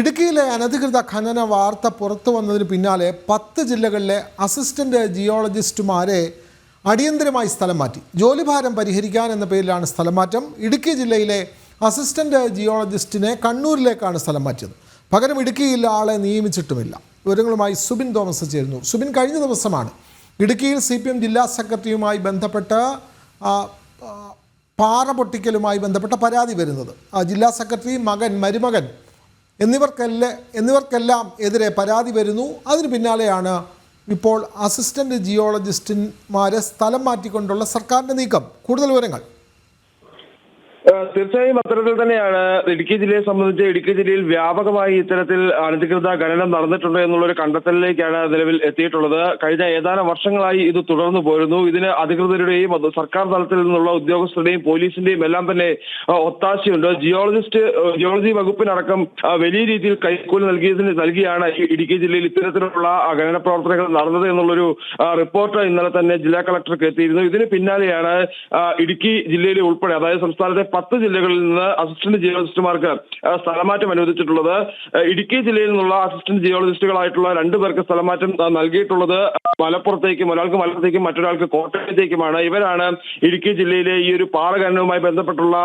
ഇടുക്കിയിലെ അനധികൃത ഖനന വാർത്ത പുറത്തു വന്നതിന് പിന്നാലെ പത്ത് ജില്ലകളിലെ അസിസ്റ്റന്റ് ജിയോളജിസ്റ്റുമാരെ അടിയന്തരമായി സ്ഥലം മാറ്റി. ജോലിഭാരം പരിഹരിക്കാൻ എന്ന പേരിലാണ് സ്ഥലം മാറ്റം ഇടുക്കി ജില്ലയിലെ അസിസ്റ്റന്റ് ജിയോളജിസ്റ്റിനെ കണ്ണൂരിലേക്കാണ് സ്ഥലം മാറ്റിയത്. പകരം ഇടുക്കിയിൽ ആളെ നിയമിച്ചിട്ടുമില്ല. വിവരങ്ങളുമായി സുബിൻ തോമസ് ചേരുന്നു. സുബിൻ കഴിഞ്ഞ ദിവസമാണ് ഇടുക്കിയിൽ സി പി എം ജില്ലാ സെക്രട്ടറിയുമായി ബന്ധപ്പെട്ട് പാറ പൊട്ടിക്കലുമായി ബന്ധപ്പെട്ട പരാതി വരുന്നത്. ജില്ലാ സെക്രട്ടറി മകൻ മരുമകൻ എന്നിവർക്കെല്ലാം എന്നിവർക്കെല്ലാം എതിരെ പരാതി വരുന്നു. അതിന് പിന്നാലെയാണ് ഇപ്പോൾ അസിസ്റ്റന്റ് ജിയോളജിസ്റ്റുമാരെ സ്ഥലം മാറ്റിക്കൊണ്ടുള്ള സർക്കാരിന്റെ നീക്കം. കൂടുതൽ വിവരങ്ങൾ തീർച്ചയായും അത്തരത്തിൽ തന്നെയാണ് ഇടുക്കി ജില്ലയെ സംബന്ധിച്ച് ഇടുക്കി ജില്ലയിൽ വ്യാപകമായി ഇത്തരത്തിൽ അനധികൃത ഖനനം നടന്നിട്ടുണ്ട് എന്നുള്ള ഒരു കണ്ടെത്തലിലേക്കാണ് നിലവിൽ എത്തിയിട്ടുള്ളത്. കഴിഞ്ഞ ഏതാനും വർഷങ്ങളായി ഇത് തുടർന്നു പോരുന്നു. ഇതിന് അധികൃതരുടെയും സർക്കാർ തലത്തിൽ നിന്നുള്ള ഉദ്യോഗസ്ഥരുടെയും പോലീസിന്റെയും എല്ലാം തന്നെ ഒത്താശയുണ്ട്. ജിയോളജിസ്റ്റ് ജിയോളജി വകുപ്പിനടക്കം വലിയ രീതിയിൽ കൈക്കൂലി നൽകിയതിന് നൽകിയാണ് ഇടുക്കി ജില്ലയിൽ ഇത്തരത്തിലുള്ള ഖനന പ്രവർത്തനങ്ങൾ നടന്നത് എന്നുള്ളൊരു റിപ്പോർട്ട് ഇന്നലെ തന്നെ ജില്ലാ കളക്ടർക്ക് എത്തിയിരുന്നു. ഇതിന് പിന്നാലെയാണ് ഇടുക്കി ജില്ലയിൽ ഉൾപ്പെടെ അതായത് സംസ്ഥാനത്തെ പത്ത് ജില്ലകളിൽ നിന്ന് അസിസ്റ്റന്റ് ജിയോളജിസ്റ്റുമാർക്ക് സ്ഥലമാറ്റം അനുവദിച്ചിട്ടുള്ളത്. ഇടുക്കി ജില്ലയിൽ നിന്നുള്ള അസിസ്റ്റന്റ് ജിയോളജിസ്റ്റുകളായിട്ടുള്ള രണ്ടു പേർക്ക് സ്ഥലമാറ്റം നൽകിയിട്ടുള്ളത് മലപ്പുറത്തേക്കും ഒരാൾക്ക് മലപ്പുറത്തേക്കും മറ്റൊരാൾക്ക് കോട്ടയത്തേക്കുമാണ്. ഇവരാണ് ഇടുക്കി ജില്ലയിലെ ഈ ഒരു പാറ ഖനനവുമായി ബന്ധപ്പെട്ടുള്ള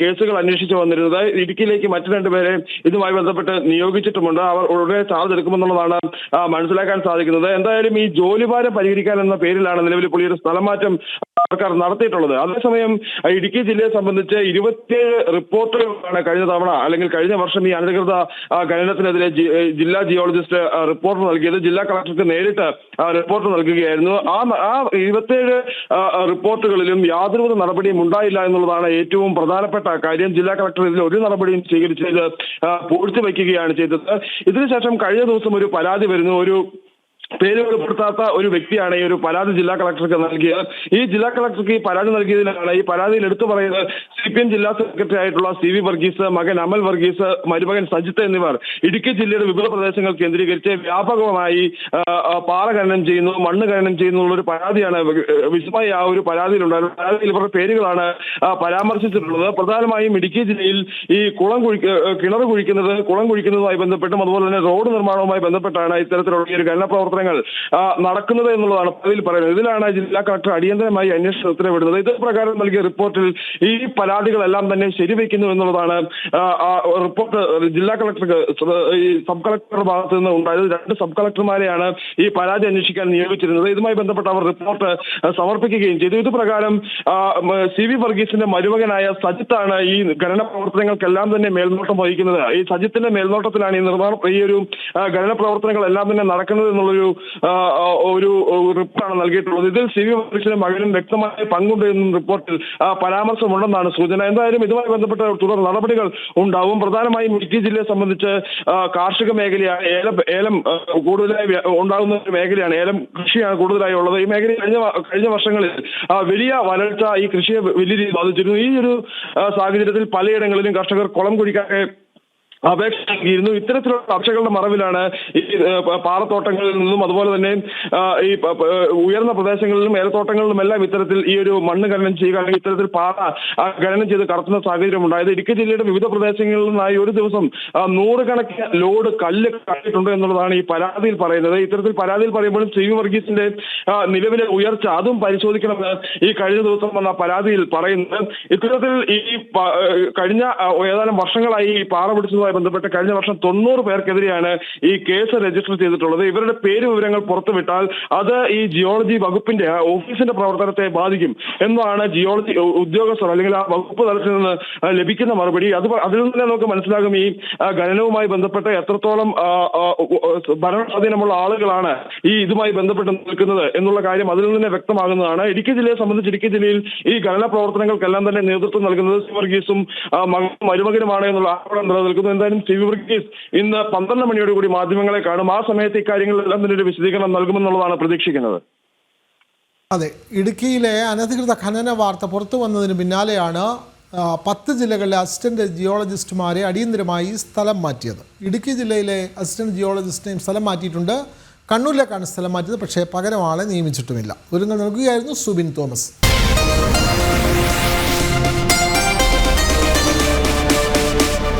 കേസുകൾ അന്വേഷിച്ചു വന്നിരുന്നത്. ഇടുക്കിയിലേക്ക് മറ്റു രണ്ടുപേരെ ഇതുമായി ബന്ധപ്പെട്ട് നിയോഗിച്ചിട്ടുമുണ്ട്. അവർ ഉടനെ ചാർജ് എടുക്കുമെന്നുള്ളതാണ് മനസ്സിലാക്കാൻ സാധിക്കുന്നത്. എന്തായാലും ഈ ജോലിഭാരം പരിഹരിക്കാൻ എന്ന പേരിലാണ് നിലവിൽ പുള്ളിയുടെ സ്ഥലമാറ്റം സർക്കാർ നടത്തിയിട്ടുള്ളത്. അതേസമയം ഇടുക്കി ജില്ലയെ സംബന്ധിച്ച് ഇരുപത്തിയേഴ് റിപ്പോർട്ടുകളാണ് കഴിഞ്ഞ തവണ അല്ലെങ്കിൽ കഴിഞ്ഞ വർഷം ഈ അനധികൃത ഖനനത്തിനെതിരെ ജില്ലാ ജിയോളജിസ്റ്റ് റിപ്പോർട്ട് നൽകിയത് ജില്ലാ കളക്ടർക്ക് നേരിട്ട് റിപ്പോർട്ട് നൽകുകയായിരുന്നു. ആ ആ ഇരുപത്തിയേഴ് റിപ്പോർട്ടുകളിലും യാതൊരുവിധ നടപടിയും ഉണ്ടായില്ല എന്നുള്ളതാണ് ഏറ്റവും പ്രധാനപ്പെട്ട കാര്യം. ജില്ലാ കളക്ടർ ഇതിൽ ഒരു നടപടിയും സ്വീകരിച്ചത് പൂഴ്ത്തിവെക്കുകയാണ് ചെയ്തത്. ഇതിനുശേഷം കഴിഞ്ഞ ദിവസം ഒരു പരാതി വരുന്നു. ഒരു പേര് വെളിപ്പെടുത്താത്ത ഒരു വ്യക്തിയാണ് ഈ ഒരു പരാതി ജില്ലാ കളക്ടർക്ക് നൽകിയത്. ഈ ജില്ലാ കളക്ടർക്ക് ഈ പരാതി നൽകിയതിനാണ് ഈ പരാതിയിൽ എടുത്തു പറയുന്നത് സി പി എം ജില്ലാ സെക്രട്ടറി ആയിട്ടുള്ള സി വി വർഗീസ് മകൻ അമൽ വർഗീസ് മരുമകൻ സജിത്ത് എന്നിവർ ഇടുക്കി ജില്ലയുടെ വിവിധ പ്രദേശങ്ങൾ കേന്ദ്രീകരിച്ച് വ്യാപകമായി പാറ ഖനനം ചെയ്യുന്നു മണ്ണ് ഖനനം ചെയ്യുന്നു എന്നുള്ളൊരു പരാതിയാണ് വിശദമായി ആ ഒരു പരാതിയിലുണ്ടായിരുന്നത് പരാതിയിൽ ഇവരുടെ പേരുകളാണ് പരാമർശിച്ചിട്ടുള്ളത്. പ്രധാനമായും ഇടുക്കി ജില്ലയിൽ ഈ കുളം കുഴി കിണർ കുഴിക്കുന്നത് കുളം കുഴിക്കുന്നതുമായി ബന്ധപ്പെട്ടും അതുപോലെ തന്നെ റോഡ് നിർമ്മാണവുമായി ബന്ധപ്പെട്ടാണ് ഇത്തരത്തിലുള്ള ഈ ഒരു ഖനന പ്രവർത്തനങ്ങൾ നടക്കുന്നത് എന്നുള്ളതാണ് പതിവിൽ പറയുന്നത്. ഇതിലാണ് ജില്ലാ കളക്ടർ അടിയന്തരമായി അന്വേഷണം ഉത്തരവിടുന്നത്. ഇത് പ്രകാരം നൽകിയ റിപ്പോർട്ടിൽ ഈ പരാതികളെല്ലാം തന്നെ ശരിവെക്കുന്നു എന്നുള്ളതാണ് റിപ്പോർട്ട് ജില്ലാ കളക്ടർക്ക് ഈ സബ് കളക്ടറുടെ ഭാഗത്ത് നിന്ന് ഉണ്ടായത്. രണ്ട് സബ് കളക്ടർമാരെയാണ് ഈ പരാതി അന്വേഷിക്കാൻ നിയോഗിച്ചിരുന്നത്. ഇതുമായി ബന്ധപ്പെട്ട് അവർ റിപ്പോർട്ട് സമർപ്പിക്കുകയും ചെയ്തു. ഇത് പ്രകാരം സി വി വർഗീസിന്റെ മരുമകനായ സജിത്താണ് ഈ ഖനന പ്രവർത്തനങ്ങൾക്കെല്ലാം തന്നെ മേൽനോട്ടം വഹിക്കുന്നത്. ഈ സജിത്തിന്റെ മേൽനോട്ടത്തിലാണ് ഈ നിർമ്മാണം ഈ ഒരു ഖനന പ്രവർത്തനങ്ങളെല്ലാം തന്നെ നടക്കുന്നത് എന്നുള്ളൊരു ആ, ഒരു റിപ്പോർട്ടാണ് നൽകിയിട്ടുള്ളത്. ഇതിൽ സി വി മഹേഷിന്റെ മകനും വ്യക്തമായ പങ്കുണ്ട് എന്നും റിപ്പോർട്ടിൽ പരാമർശമുണ്ടെന്നാണ് സൂചന. എന്തായാലും ഇതുമായി ബന്ധപ്പെട്ട തുടർ നടപടികൾ ഉണ്ടാവും. പ്രധാനമായും ഇടുക്കി ജില്ലയെ സംബന്ധിച്ച് കാർഷിക മേഖലയാണ് ഏലം ഏലം കൂടുതലായി ഉണ്ടാകുന്ന ഒരു മേഖലയാണ്. ഏലം കൃഷിയാണ് കൂടുതലായി ഉള്ളത്. ഈ മേഖല കഴിഞ്ഞ കഴിഞ്ഞ വർഷങ്ങളിൽ വലിയ വരൾച്ച ഈ കൃഷിയെ വലിയ രീതിയിൽ ബാധിച്ചിരുന്നു. ഈ ഒരു സാഹചര്യത്തിൽ പലയിടങ്ങളിലും കർഷകർ കുളം കുഴിക്കാതെ അപേക്ഷ നൽകിയിരുന്നു ഇത്തരത്തിലുള്ള അപേക്ഷകളുടെ മറവിലാണ് ഈ പാറത്തോട്ടങ്ങളിൽ നിന്നും അതുപോലെ തന്നെ ഈ ഉയർന്ന പ്രദേശങ്ങളിലും ഏലത്തോട്ടങ്ങളിലും എല്ലാം ഇത്തരത്തിൽ ഈ ഒരു മണ്ണ് ഖനനം ചെയ്യുക അല്ലെങ്കിൽ ഇത്തരത്തിൽ പാറ ഖനനം ചെയ്ത് കടത്തുന്ന സാഹചര്യം ഉണ്ടായത്. ഇടുക്കി ജില്ലയുടെ വിവിധ പ്രദേശങ്ങളിൽ നിന്നായി ഒരു ദിവസം നൂറുകണക്കിന് ലോഡ് കല്ല് കണ്ടിട്ടുണ്ട് എന്നുള്ളതാണ് ഈ പരാതിയിൽ പറയുന്നത്. ഇത്തരത്തിൽ പരാതിയിൽ പറയുമ്പോഴും സി വി വർഗീസിന്റെ നിലവിലെ ഉയർച്ച അതും പരിശോധിക്കണമെന്ന് ഈ കഴിഞ്ഞ ദിവസം വന്ന പരാതിയിൽ പറയുന്നത്. ഇത്തരത്തിൽ ഈ കഴിഞ്ഞ ഏതാനും വർഷങ്ങളായി ഈ പാറ പിടിച്ചതുമായി ബന്ധപ്പെട്ട് കഴിഞ്ഞ വർഷം തൊണ്ണൂറ് പേർക്കെതിരെയാണ് ഈ കേസ് രജിസ്റ്റർ ചെയ്തിട്ടുള്ളത്. ഇവരുടെ പേര് വിവരങ്ങൾ പുറത്തുവിട്ടാൽ അത് ഈ ജിയോളജി വകുപ്പിന്റെ ഓഫീസിന്റെ പ്രവർത്തനത്തെ ബാധിക്കും എന്നാണ് ജിയോളജി ഉദ്യോഗസ്ഥർ അല്ലെങ്കിൽ ആ വകുപ്പ് തലത്തിൽ നിന്ന് ലഭിക്കുന്ന മറുപടി. അത് അതിൽ നിന്ന് തന്നെ നമുക്ക് മനസ്സിലാകും ഈ ഖനനവുമായി ബന്ധപ്പെട്ട് എത്രത്തോളം ഭരണസ്വാധീനമുള്ള ആളുകളാണ് ഈ ഇതുമായി ബന്ധപ്പെട്ട് നിൽക്കുന്നത് എന്നുള്ള കാര്യം അതിൽ നിന്ന് വ്യക്തമാകുന്നതാണ്. ഇടുക്കി ജില്ലയെ സംബന്ധിച്ച് ഇടുക്കി ജില്ലയിൽ ഈ ഖനന പ്രവർത്തനങ്ങൾക്കെല്ലാം തന്നെ നേതൃത്വം നൽകുന്നത് വർഗീസും മരുമകനുമാണ് എന്നുള്ള ആരോപണം നിലനിൽക്കുന്നു. എന്തായാലും ടി വി വർഗീസ് ഇന്ന് പന്ത്രണ്ട് മണിയോടുകൂടി മാധ്യമങ്ങളെ കാണും. ആ സമയത്ത് ഇക്കാര്യങ്ങളിലെല്ലാം തന്നെ ഒരു വിശദീകരണം നൽകുമെന്നുള്ളതാണ് പ്രതീക്ഷിക്കുന്നത്. അതെ ഇടുക്കിയിലെ അനധികൃത ഖനന വാർത്ത പുറത്തു വന്നതിന് പിന്നാലെയാണ് പത്ത് ജില്ലകളിലെ അസിസ്റ്റന്റ് ജിയോളജിസ്റ്റുമാരെ അടിയന്തരമായി സ്ഥലം മാറ്റിയത്. ഇടുക്കി ജില്ലയിലെ അസിസ്റ്റന്റ് ജിയോളജിസ്റ്റിനെയും സ്ഥലം മാറ്റിയിട്ടുണ്ട്. കണ്ണൂരിലേക്കാണ് സ്ഥലം മാറ്റിയത് പക്ഷേ പകരം ആളെ നിയമിച്ചിട്ടുമില്ല. ഒരുങ്ങൾ നൽകുകയായിരുന്നു സുബിൻ തോമസ്.